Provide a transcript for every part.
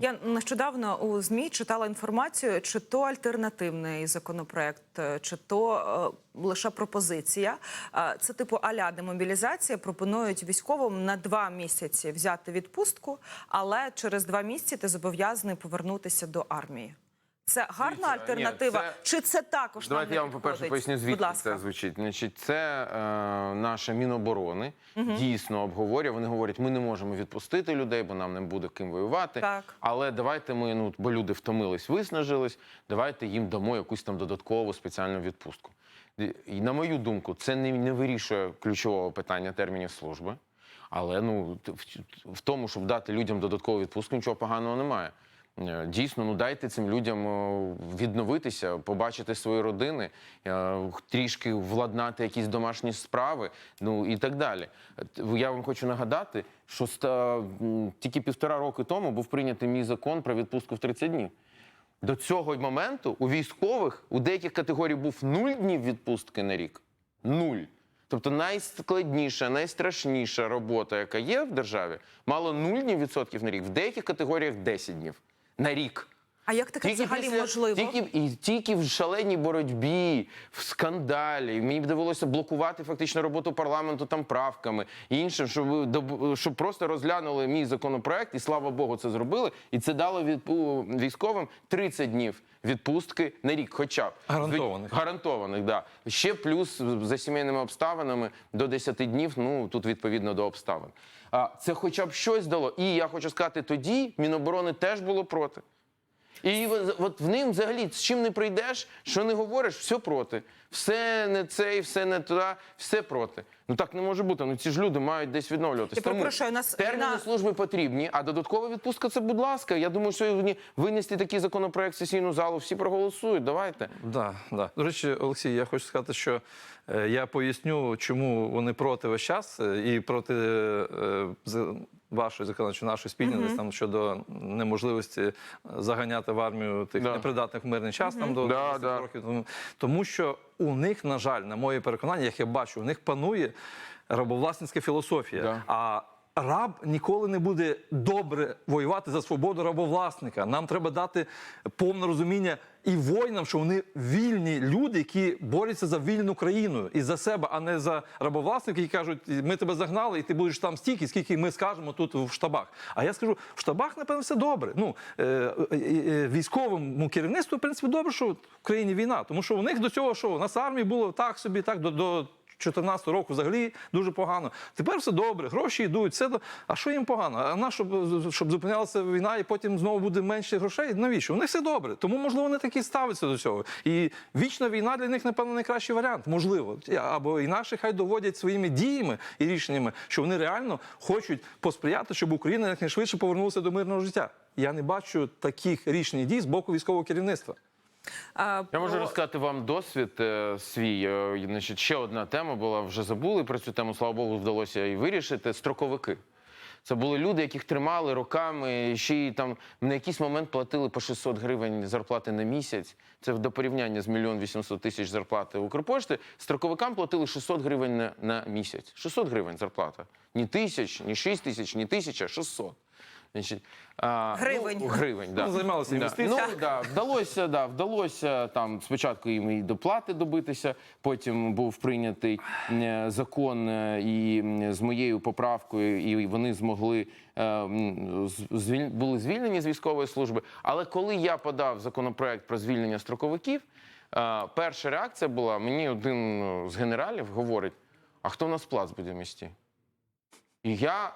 Я нещодавно у змі читала інформацію, чи то альтернативний законопроект, е, чи то е, лише пропозиція. Е, Це типу аля демобілізація. Пропонують військовим на два місяці взяти відпустку, але через два місяці ти зобов'язаний повернутися до армії. Це гарна ні, альтернатива, це- чи це також Давайте нам не я вам по-перше підходить? поясню, Будь звідки ласка. це звучить. Значить, це е, наша Міноборони дійсно обговорює. Вони говорять, ми не можемо відпустити людей, бо нам не буде ким воювати. Так. Але давайте ми, ну бо люди втомились, виснажились. Давайте їм дамо якусь там додаткову спеціальну відпустку. І на мою думку, це не, не вирішує ключового питання термінів служби. Але ну в, в тому, щоб дати людям додаткову відпустку, нічого поганого немає. Е, Дійсно, ну дайте цим людям е, відновитися, побачити свої родини, е, трішки владнати якісь домашні справи, ну і так далі. Я вам хочу нагадати, що тільки півтора роки тому був прийнятий мій закон про відпустку в 30 днів. До цього моменту у військових у деяких категорій був нуль днів відпустки на рік. Нуль. Тобто найскладніша, найстрашніша робота, яка є в державі, мало 0 днів відсотків на рік, в деяких категоріях 10 днів на рік. А як таке взагалі можливо? Тільки, і тільки в шаленій боротьбі, в скандалі. Мені б довелося блокувати фактично роботу парламенту там правками і іншим, щоб, щоб просто розглянули мій законопроект, і слава Богу, це зробили. І це дало від військовим 30 днів відпустки на рік, хоча б Гарантованих. гарантованих, да ще плюс за сімейними обставинами до 10 днів. Ну тут відповідно до обставин. А це, хоча б щось дало. І я хочу сказати, тоді Міноборони теж було проти. І от в ним взагалі з чим не прийдеш, що не говориш, все проти. Все не це і все не туди, все проти. Ну так не може бути. Ну ці ж люди мають десь відновлюватися. Я перепрошую, у нас терміни на- служби потрібні, а додаткова відпустка це, будь ласка. Я думаю, що сьогодні винести такий законопроект в сесійну залу, всі проголосують. Давайте. Да, да. До речі, Олексій, я хочу сказати, що е, я поясню, чому вони проти весь час е, і проти е, вашої законодавчої нашої спільної десь там щодо неможливості заганяти в армію тих Да. непридатних в мирний час там до Да, 20 да. років. Тому, тому що у них, на жаль, на моє переконання, як я бачу, у них панує рабовласницька філософія. Да. А Раб ніколи не буде добре воювати за свободу рабовласника. Нам треба дати повне розуміння і воїнам, що вони вільні люди, які борються за вільну країну і за себе, а не за рабовласників, які кажуть, ми тебе загнали, і ти будеш там стільки, скільки ми скажемо тут в штабах. А я скажу, в штабах, напевно, все добре. Ну е, е, е, військовому керівництву, в принципі, добре, що в країні війна, тому що у них до цього, що у нас армії було так собі, так до. до 14 року взагалі дуже погано. Тепер все добре, гроші йдуть, все до. А що їм погано? А на щоб, щоб зупинялася війна і потім знову буде менше грошей? Навіщо? У них все добре. Тому, можливо, вони такі ставляться до цього. І вічна війна для них, напевно, найкращий варіант. Можливо. Або інакше хай доводять своїми діями і рішеннями, що вони реально хочуть посприяти, щоб Україна якнайшвидше повернулася до мирного життя. Я не бачу таких рішень дій з боку військового керівництва. Я можу про- розказати вам досвід е, свій. Е, Значить, ще одна тема була, вже забули про цю тему, слава Богу, вдалося і вирішити. Строковики. Це були люди, яких тримали роками, ще й там на якийсь момент платили по 600 гривень зарплати на місяць. Це до порівняння з мільйон 800 тисяч зарплати Укрпошти. Строковикам платили 600 гривень на, на місяць. 600 гривень зарплата. Ні тисяч, ні 6 тисяч, ні тисяча, 600. Значить, а, Гривень. Ну, гривень, да. Ну, займалися інвестиціями. Ну, да, вдалося, да, вдалося там спочатку їм і доплати добитися. Потім був прийнятий е, закон е, і м, з моєю поправкою, і вони змогли е, м, з- звіль- були звільнені з військової служби. Але коли я подав законопроект про звільнення строковиків, е, перша реакція була: мені один е, з генералів говорить: а хто в нас плац буде місті? І я.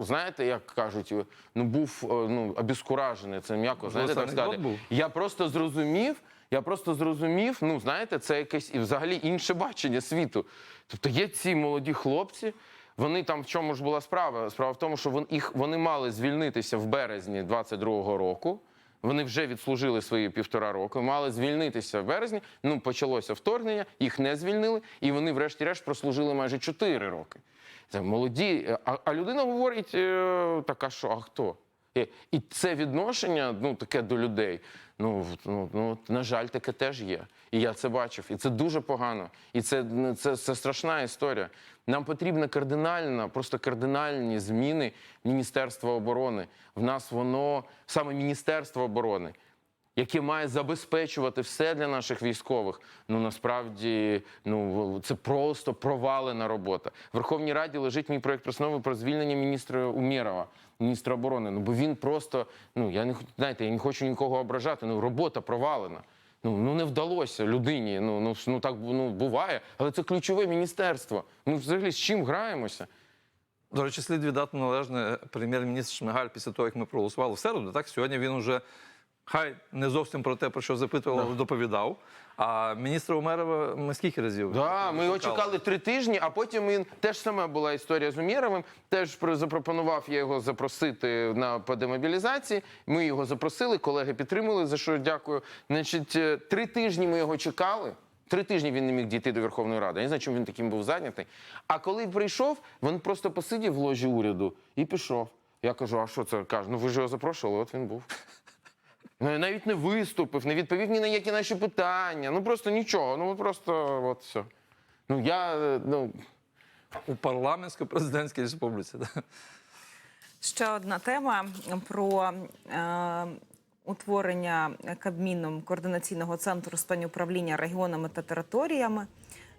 Знаєте, як кажуть, ну був е, ну обіскуражений, це м'яко знаєте, так сказати. був? Я просто зрозумів. Я просто зрозумів, ну знаєте, це якесь і взагалі інше бачення світу. Тобто є ці молоді хлопці. Вони там в чому ж була справа? Справа в тому, що вони їх вони мали звільнитися в березні 22-го року. Вони вже відслужили свої півтора року, мали звільнитися в березні. Ну почалося вторгнення, їх не звільнили, і вони, врешті-решт, прослужили майже чотири роки. Це молоді. А, а людина говорить: е, так, а що, а хто? І, це відношення, ну таке до людей. Ну, ну, ну на жаль, таке теж є. І я це бачив. І це дуже погано. І це, ну, це, це страшна історія. Нам потрібна кардинальна, просто кардинальні зміни Міністерства оборони. В нас воно саме Міністерство оборони яке має забезпечувати все для наших військових. Ну насправді ну це просто провалена робота. В Верховній Раді лежить мій проєкт постанови про звільнення міністра Умєрова, міністра оборони. Ну бо він просто ну я не знаєте, я не хочу нікого ображати. Ну робота провалена. Ну, ну не вдалося людині. Ну, ну, ну так ну, буває, але це ключове міністерство. Ми взагалі з чим граємося? До речі, слід віддати належне прем'єр-міністр Шмигаль після того, як ми проголосували в середу. Так сьогодні він уже хай не зовсім про те, про що запитував, але доповідав. А міністра Умерова ми скільки разів? Да, ми його чекали три тижні, а потім він теж саме була історія з Умєровим. Теж запропонував я його запросити на по демобілізації. Ми його запросили, колеги підтримали, за що дякую. Значить, е, три тижні ми його чекали. Три тижні він не міг дійти до Верховної Ради. Я не знаю, чому він таким був зайнятий. А коли прийшов, він просто посидів в ложі уряду і пішов. Я кажу: а що це каже? Ну ви ж його запрошували, от він був. Ну, Навіть не виступив, не відповів ні на які наші питання. Ну просто нічого. Ну просто от все. Ну я е, ну у парламентсько-президентській республіці. да. Ще одна тема про е, утворення Кабміном координаційного центру з питань управління регіонами та територіями,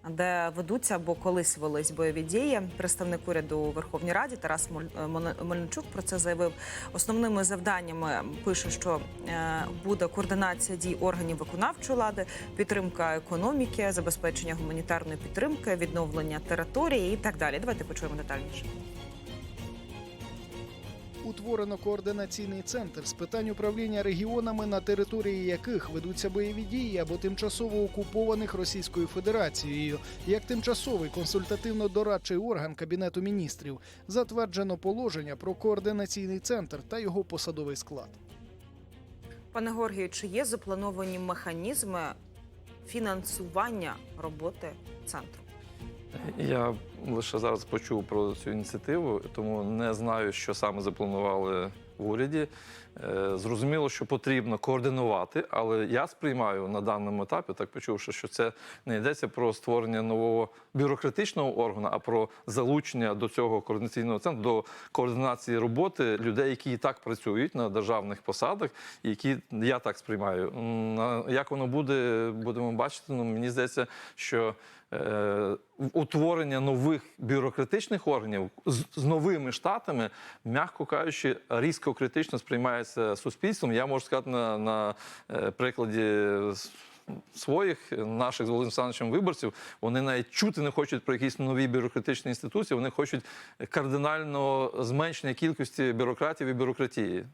де ведуться або колись велись бойові дії. Представник уряду у Верховній Раді Тарас е, Мельничук про це заявив. Основними завданнями пише, що е, буде координація дій органів виконавчої влади, підтримка економіки, забезпечення гуманітарної підтримки, відновлення території і так далі. Давайте почуємо детальніше. Утворено координаційний центр з питань управління регіонами, на території яких ведуться бойові дії або тимчасово окупованих Російською Федерацією, як тимчасовий консультативно-дорадчий орган Кабінету міністрів. Затверджено положення про координаційний центр та його посадовий склад. Пане Георгію, чи є заплановані механізми фінансування роботи центру? Я лише зараз почув про цю ініціативу, тому не знаю, що саме запланували в уряді. Е, Зрозуміло, що потрібно координувати, але я сприймаю на даному етапі, так почувши, що це не йдеться про створення нового бюрократичного органу, а про залучення до цього координаційного центру, до координації роботи людей, які і так працюють на державних посадах, які я так сприймаю. Як воно буде, будемо бачити. Ну мені здається, що е, утворення нових бюрократичних органів з, з новими штатами, м'яко кажучи, різко критично сприймається суспільством. Я можу сказати на, на е, прикладі своїх наших з Володимиром Олександровичем виборців. Вони навіть чути не хочуть про якісь нові бюрократичні інституції. Вони хочуть кардинально зменшення кількості бюрократів і бюрократії.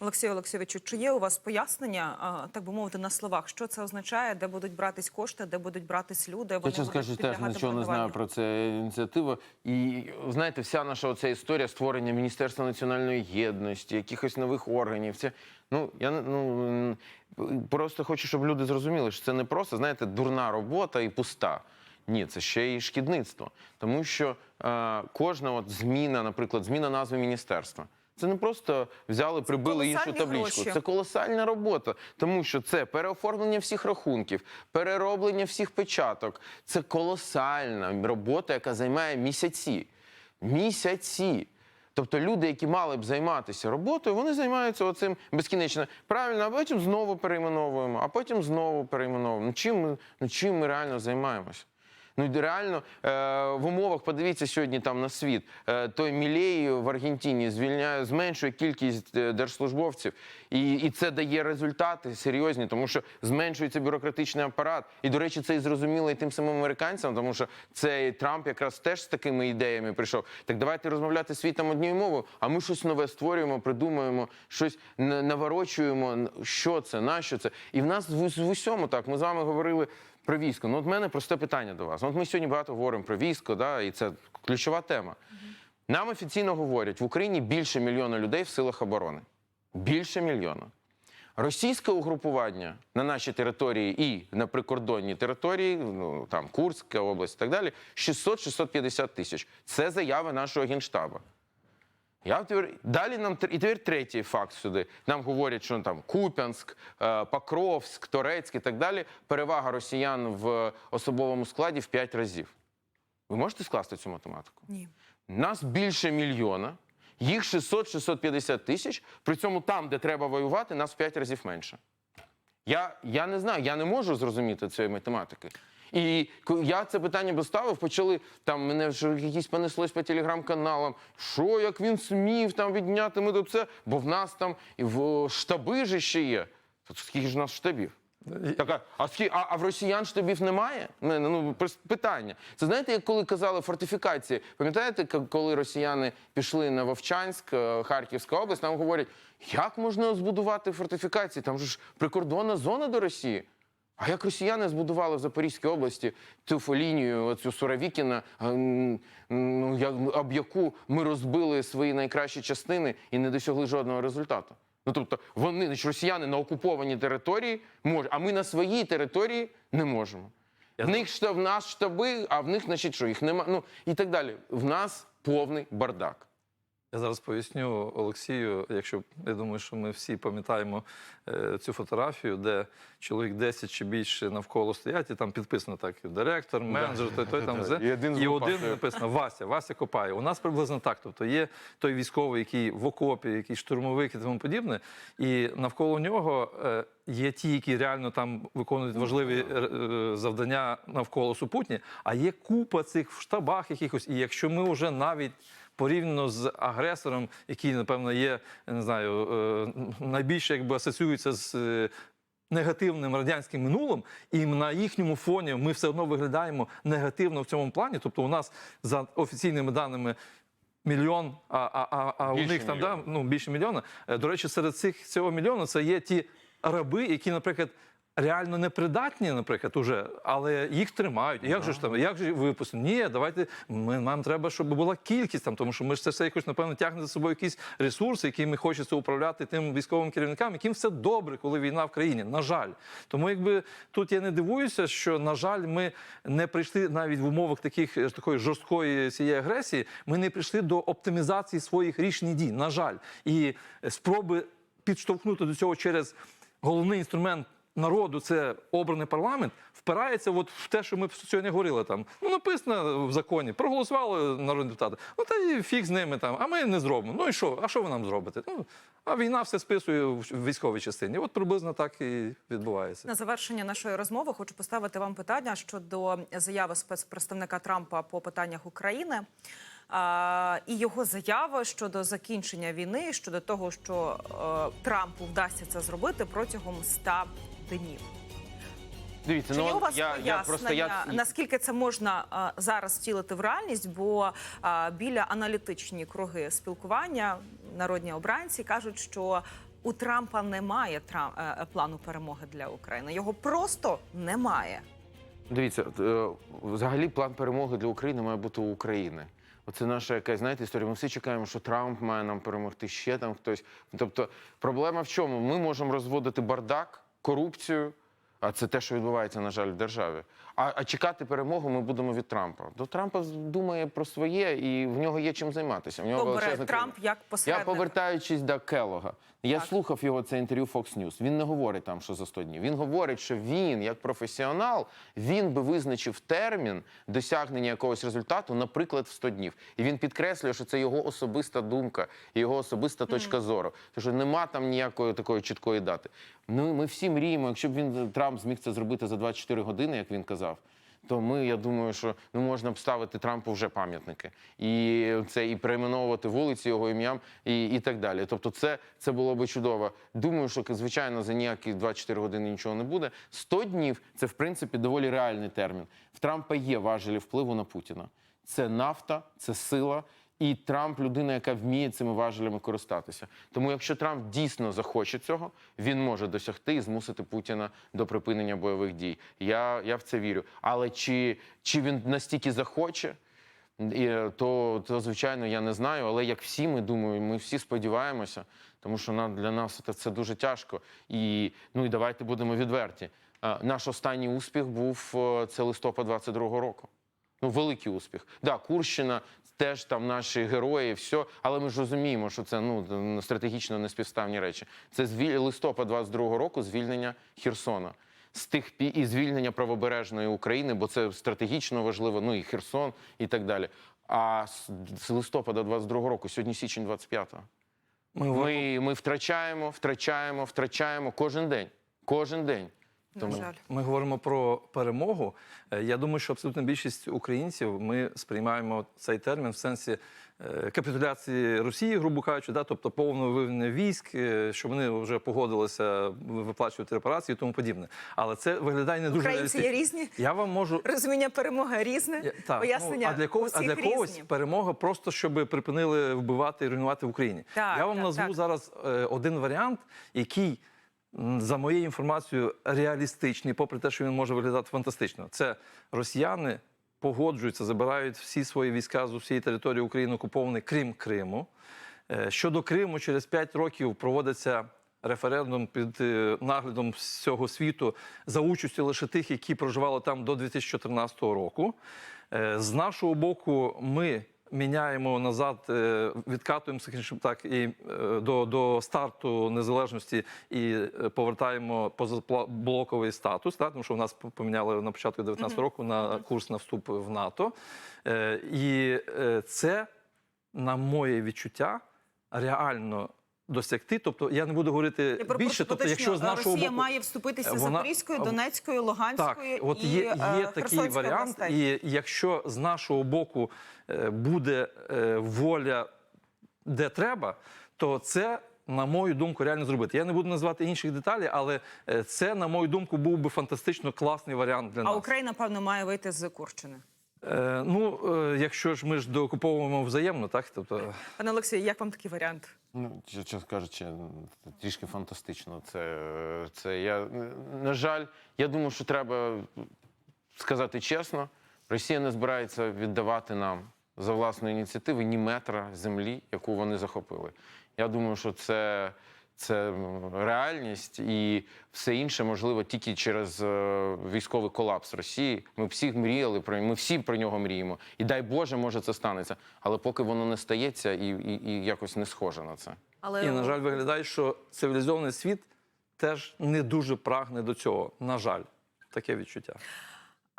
Олексію Олексійовичу, чи є у вас пояснення, так би мовити, на словах, що це означає, де будуть братись кошти, де будуть братись люди? Вони Чесно скажу, теж нічого не знаю про це ініціативу. І знаєте, вся наша оця історія створення Міністерства національної єдності, якихось нових органів. Це ну я ну просто хочу, щоб люди зрозуміли, що це не просто знаєте дурна робота і пуста. Ні, це ще і шкідництво, тому що е, кожна от зміна, наприклад, зміна назви міністерства. Це не просто взяли, прибили іншу табличку. гроші. Це колосальна робота, тому що це переоформлення всіх рахунків, перероблення всіх печаток. Це колосальна робота, яка займає місяці. Місяці. Тобто люди, які мали б займатися роботою, вони займаються оцим безкінечно. Правильно, а потім знову перейменовуємо, а потім знову перейменовуємо. Ну чим ми, ну, чим ми реально займаємося? Ну реально е, в умовах, подивіться сьогодні там на світ. Е, той Мілей в Аргентині звільняє, зменшує кількість е, держслужбовців, і, і це дає результати серйозні, тому що зменшується бюрократичний апарат. І до речі, це і зрозуміло і тим самим американцям, тому що цей Трамп якраз теж з такими ідеями прийшов. Так давайте розмовляти світом однією мовою, а ми щось нове створюємо, придумуємо, щось на- наворочуємо. Що це, нащо це? І в нас в усьому так. Ми з вами говорили про військо. Ну, от мене просте питання до вас. Ну, От ми сьогодні багато говоримо про військо, да, і це ключова тема. Нам офіційно говорять, в Україні більше мільйона людей в силах оборони. Більше мільйона. Російське угрупування на нашій території і на прикордонній території, ну там Курська область і так далі, 600-650 тисяч. Це заяви нашого генштабу. Я тепер, далі нам і тепер третій факт сюди. Нам говорять, що там Куп'янськ, е, Покровськ, Торецьк і так далі. Перевага росіян в особовому складі в 5 разів. Ви можете скласти цю математику? Ні. Нас більше мільйона, їх 600-650 тисяч. При цьому там, де треба воювати, нас в 5 разів менше. Я, я не знаю, я не можу зрозуміти цієї математики. І я це питання поставив, почали там мене вже якісь понеслось по телеграм-каналам. Що як він смів там відняти ми до це? Бо в нас там і в штаби же ще є. Скільки ж у нас штабів? Так, а, а, скі- а, а в росіян штабів немає? Ну, питання. Це знаєте, як коли казали фортифікації? Пам'ятаєте, коли росіяни пішли на Вовчанськ, е, Харківська область, нам говорять, як можна збудувати фортифікації? Там же ж прикордонна зона до Росії. А як росіяни збудували в Запорізькій області лінію, оцю Суровікіна, ну, я- об яку ми розбили свої найкращі частини і не досягли жодного результату? Ну тобто вони значить, росіяни на окупованій території можуть, а ми на своїй території не можемо. В них штаб, в нас штаби, а в них, значить, що їх нема. Ну і так далі. В нас повний бардак. Я зараз поясню Олексію, якщо я думаю, що ми всі пам'ятаємо е, цю фотографію, де чоловік 10 чи більше навколо стоять, і там підписано так: директор, менеджер, той, той там зе. І один і один написано Вася, Вася копає. У нас приблизно так. Тобто є той військовий, який в окопі, який штурмовик і тому подібне, і навколо нього е, є ті, які реально там виконують важливі е, е, завдання навколо супутні, а є купа цих в штабах якихось. І якщо ми вже навіть порівняно з агресором, який, напевно, є, не знаю, е, найбільше якби асоціюється з. е, Негативним радянським минулим, і на їхньому фоні ми все одно виглядаємо негативно в цьому плані. Тобто, у нас за офіційними даними мільйон, а, а, а, а у Більше них там да, ну більше мільйона. Е, До речі, серед цих цього мільйона це є ті раби, які, наприклад, реально непридатні, наприклад, уже, але їх тримають. Як же ж там, як же випустити? Ні, давайте ми нам треба, щоб була кількість там, тому що ми ж це все якось напевно тягне за собою якісь ресурси, якими хочеться управляти тим військовим керівникам, яким все добре, коли війна в країні. На жаль, тому якби тут я не дивуюся, що на жаль, ми не прийшли навіть в умовах таких е, такої жорсткої цієї агресії. Ми не прийшли до оптимізації своїх рішень і дій. На жаль, і е, спроби підштовхнути до цього через головний інструмент. Народу це обраний парламент впирається от в те, що ми сьогодні говорили там. Ну написано в законі, проголосували народні депутати. Ну та й фіг з ними там. А ми не зробимо. Ну і що? А що ви нам зробите? Ну а війна все списує в військовій частині. От приблизно так і відбувається. На завершення нашої розмови хочу поставити вам питання щодо заяви спецпредставника Трампа по питаннях України. А, і його заяви щодо закінчення війни, щодо того, що е, Трампу вдасться це зробити протягом 100 днів. Дивіться, Чи є ну у вас я, я просто я наскільки це можна а, зараз втілити в реальність? Бо а, біля аналітичні круги спілкування народні обранці кажуть, що у Трампа немає трам, е, плану перемоги для України. Його просто немає. Дивіться, е, взагалі план перемоги для України має бути у України. Оце наша якась, знаєте, історія. Ми всі чекаємо, що Трамп має нам перемогти, ще там хтось. Тобто, проблема в чому? Ми можемо розводити бардак, корупцію, а це те, що відбувається, на жаль, в державі. А, а чекати перемогу ми будемо від Трампа. До Трампа думає про своє, і в нього є чим займатися. В нього величезна Трамп як Я повертаючись до Келога. Я Так. слухав його це інтерв'ю Fox News. Він не говорить там, що за 100 днів. Він говорить, що він, як професіонал, він би визначив термін досягнення якогось результату, наприклад, в 100 днів. І він підкреслює, що це його особиста думка його особиста точка зору. Тому що нема там ніякої такої чіткої дати. Ну, ми всі мріємо, якщо б він Трамп зміг це зробити за 24 години, як він казав. То ми, я думаю, що ну можна б ставити Трампу вже пам'ятники, і це і перейменовувати вулиці його ім'ям, і, і так далі. Тобто, це, це було би чудово. Думаю, що звичайно за ніякі 24 години нічого не буде. 100 днів це в принципі доволі реальний термін. В Трампа є важелі впливу на Путіна. Це нафта, це сила. І Трамп людина, яка вміє цими важелями користатися. Тому, якщо Трамп дійсно захоче цього, він може досягти і змусити Путіна до припинення бойових дій. Я, я в це вірю. Але чи, чи він настільки захоче, е, то, то звичайно я не знаю. Але як всі, ми думаю, ми всі сподіваємося, тому що на, для нас це, це дуже тяжко. І ну і давайте будемо відверті. Наш останній успіх був е, це листопад 22-го року. Ну, великий успіх. Да, Курщина теж там наші герої, все. Але ми ж розуміємо, що це ну стратегічно неспівставні речі. Це звіль... листопад 22-го року звільнення Херсона. З тих пі і звільнення правобережної України, бо це стратегічно важливо. Ну і Херсон, і так далі. А з, з листопада 22-го року, сьогодні січень 25-го. Ми Ми, ми втрачаємо, втрачаємо, втрачаємо кожен день. Кожен день. Тому жаль. Ми говоримо про перемогу. Е, Я думаю, що абсолютна більшість українців ми сприймаємо цей термін в сенсі е, капітуляції Росії, грубо кажучи, да, тобто повного виведення військ, е, що вони вже погодилися виплачувати репарації і тому подібне. Але це виглядає не дуже Українці є різні. Я вам можу Розуміння перемоги різне. Я- так, Пояснення ну, а для когось, а для когось різні. перемога просто щоб припинили вбивати і руйнувати в Україні. Так, Я вам так, назву так. зараз один варіант, який, за моєю інформацією, реалістичний, попри те, що він може виглядати фантастично. Це росіяни погоджуються, забирають всі свої війська з усієї території України окупованої, крім Криму. Е, Щодо Криму, через 5 років проводиться референдум під е, наглядом всього світу за участю лише тих, які проживали там до 2014 року. Е, З нашого боку, ми міняємо назад, відкатуємося відкатуємо скажімо так і е, до, до старту незалежності і е, повертаємо позаблоковий статус, так, тому що в нас поміняли на початку 2019 року на курс на вступ в НАТО. Е, І е, це, на моє відчуття, реально досягти. Тобто я не буду говорити Я перепрошую, більше, тобто, якщо з нашого Росія боку має вступитися вона- Запорізькою, Донецькою, Луганською так, от і є, е, є такий варіант, областей. і якщо з нашого боку е, буде е, воля де треба, то це. На мою думку, реально зробити. Я не буду назвати інших деталей, але е, це, на мою думку, був би фантастично класний варіант для А нас. Україна, певно, має вийти з Курщини. Е, ну, е, якщо ж ми ж доокуповуємо взаємно, так тобто Пане Олексію, як вам такий варіант? Ну, ч- чесно кажучи, трішки фантастично. Це, це я на жаль, я думаю, що треба сказати чесно, Росія не збирається віддавати нам за власної ініціативи ні метра землі, яку вони захопили. Я думаю, що це. Це реальність і все інше можливо тільки через е, військовий колапс Росії. Ми всі мріяли про ми всі про нього мріємо. І дай Боже, може це станеться. Але поки воно не стається і, і, і якось не схоже на це. Але і на жаль, виглядає, що цивілізований світ теж не дуже прагне до цього. На жаль, таке відчуття.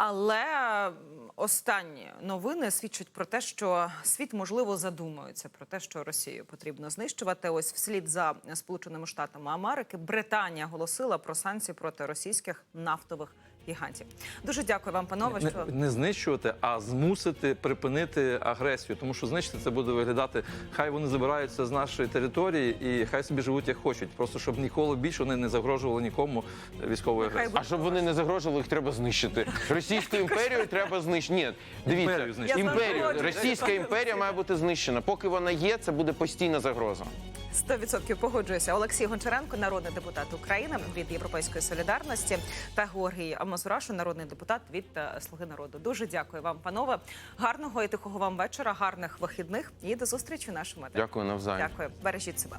Але останні новини свідчать про те, що світ можливо задумується про те, що Росію потрібно знищувати. Ось вслід за Сполученими Штатами Америки Британія оголосила про санкції проти російських нафтових гігантів. Дуже дякую вам, панове. Не, Що не знищувати, а змусити припинити агресію. Тому що знищити це буде виглядати, хай вони забираються з нашої території і хай собі живуть як хочуть. Просто щоб ніколи більше вони не загрожували нікому військовою Нехай агресією. А щоб вони не загрожували, їх треба знищити. Російську імперію треба знищити. Ні, дивіться. Я імперію. Російська імперія має бути знищена. Поки вона є, це буде постійна загроза. 100% погоджуюся. Олексій Гончаренко, народний депутат України від Європейської солідарності, та Георгій Амазурашу, народний депутат від е, Слуги народу. Дуже дякую вам, панове. Гарного і тихого вам вечора, гарних вихідних і до зустрічі в нашому етері. Дякую навзаєм. Дякую. Бережіть себе.